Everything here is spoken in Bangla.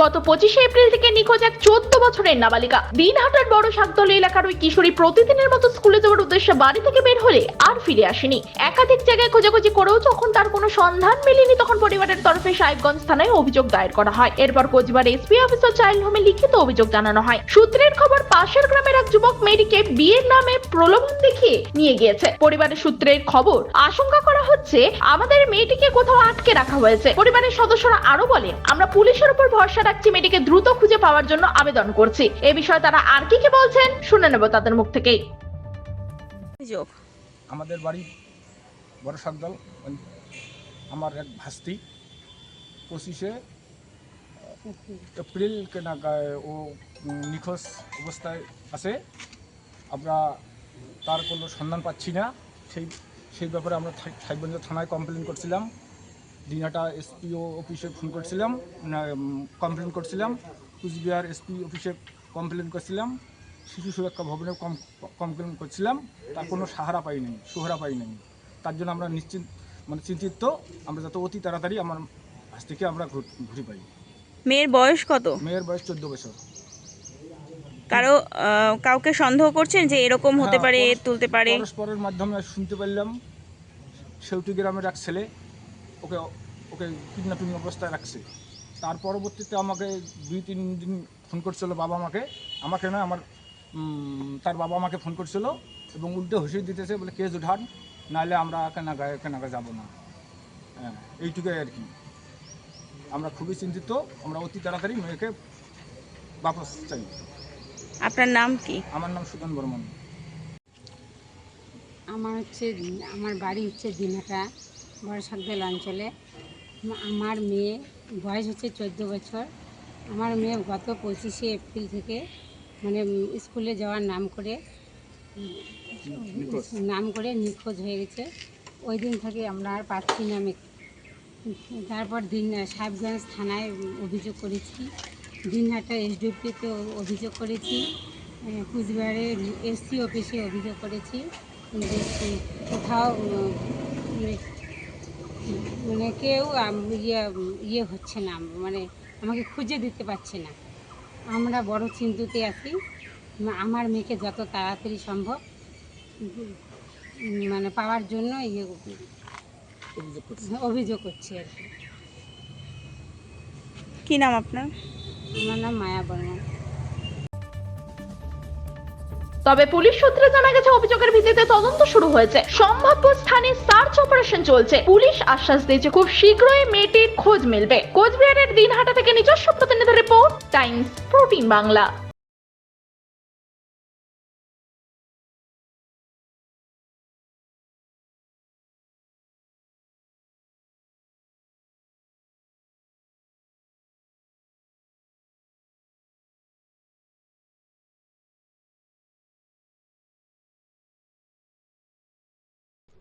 গত পঁচিশে এপ্রিল থেকে নিখোঁজ এক চোদ্দ বছরের নাবালিকা। দিনহাটার বড় শাকদল এলাকার ওই কিশোরী প্রতিদিনের মতো স্কুলে যাওয়ার উদ্দেশ্যে বাড়ি থেকে বের হলে আর ফিরে আসেনি। একাধিক জায়গায় খোঁজাখুঁজি করেও যখন তার কোনো সন্ধান মেলেনি, তখন পরিবারের তরফে সাহেবগঞ্জ থানায় অভিযোগ দায়ের করা হয়। এরপর কোচবিহার এসপি অফিস ও চাইল্ড হোমে লিখিত অভিযোগ জানানো হয়। সূত্রের খবর, পাশের গ্রামের এক যুবক মেয়েটিকে বিয়ের নামে প্রলোভন দেখিয়ে নিয়ে গিয়েছে। পরিবারের সূত্রের খবর, আশঙ্কা করা হচ্ছে, আমাদের মেয়েটিকে কোথাও আটকে রাখা হয়েছে। পরিবারের সদস্যরা আরও বলে আমরা পুলিশের উপর ভরসা রাখছি মেয়েটিকে দ্রুত খুঁজে পাওয়ার জন্য আবেদন করছি। এ বিষয়ে তারা আর কি কি বলছেন শুনে নেব তাদের মুখ থেকেই আমাদের বাড়ি বড় সাকদল আমার এক ভাস্তি। পঁচিশে এপ্রিল কে নাগায় ও নিখোঁজ অবস্থায় আছে। আমরা তার কোনো সন্ধান পাচ্ছি না। সেই সেই ব্যাপারে আমরা থাই- সাহেবগঞ্জ থানায় কমপ্লেন করছিলাম। দিনহাটা এসপিও অফিসে ফোন করছিলাম কমপ্লেন করছিলাম কুচবিহার এসপি অফিসে কমপ্লেন করছিলাম শিশু সুরক্ষা ভবনে কম কমপ্লেন করছিলাম তার কোনো সাহারা পাই নাই সুহারা পাই নাই তার জন্য আমরা নিশ্চিন্ত মানে চিন্তিত আমরা যাতে অতি তাড়াতাড়ি আমার কাছ থেকে আমরা ঘুরে পাই। মেয়ের বয়স কত? মেয়ের বয়স চোদ্দ বছর। কারও কাউকে সন্দেহ করছেন যে এরকম হতে হ্যাঁ, পারে তুলতে পারে? পরস্পরের মাধ্যমে শুনতে পারলাম সেউটি গ্রামের এক ছেলে ওকে ওকে কিডন্যাপিং অবস্থায় রাখছে। তার পরবর্তীতে আমাকে দুই তিন দিন ফোন করছিল বাবা মাকে। আমাকে না আমার তার বাবা মাকে ফোন করছিল এবং উল্টে হুঁশিয়ে দিতেছে বলে কেস উঠান নাহলে আমরা কেনাগায় কেনাগা যাব না। হ্যাঁ এইটুকুই আর কি। আমরা খুবই চিন্তিত আমরা অতি তাড়াতাড়ি মেয়েকে বাপস চাই। আপনার নাম কি? আমার নাম সুদন বর্মন। আমার হচ্ছে আমার বাড়ি হচ্ছে বড়সাকদল অঞ্চলে। আমার মেয়ে বয়স হচ্ছে চোদ্দ বছর। আমার মেয়ে গত পঁচিশে এপ্রিল থেকে মানে স্কুলে যাওয়ার নাম করে নাম করে নিখোঁজ হয়ে গেছে। ওই দিন থেকে আমরা আর পাচ্ছি না মেয়েকে তারপর দিন সাহেবগঞ্জ থানায় অভিযোগ করেছি। দিনহাটা এসডিপিতে অভিযোগ করেছি। কুচবিহারে এসসি অফিসে অভিযোগ করেছি। কোথাও মানে কেউ ইয়ে ইয়ে হচ্ছে না মানে আমাকে খুঁজে দিতে পারছে না। আমরা বড় চিন্তিতে আছি আমার মেয়েকে যত তাড়াতাড়ি সম্ভব মানে পাওয়ার জন্য ইয়ে অভিযোগ করছি। অভিযোগ করছি আর কি। কি নাম আপনার? আমার নাম মায়া বর্মন তবে পুলিশ সূত্রে জানা গেছে, অভিযোগের ভিত্তিতে তদন্ত শুরু হয়েছে। সম্ভাব্য স্থানে সার্চ অপারেশন চলছে। পুলিশ আশ্বাস দিয়েছে, খুব শীঘ্রই মেয়েটির খোঁজ মিলবে। কোচবিহারের দিনহাটা থেকে নিজস্ব প্রতিনিধি রিপোর্ট, টাইমস, প্রোটিন বাংলা।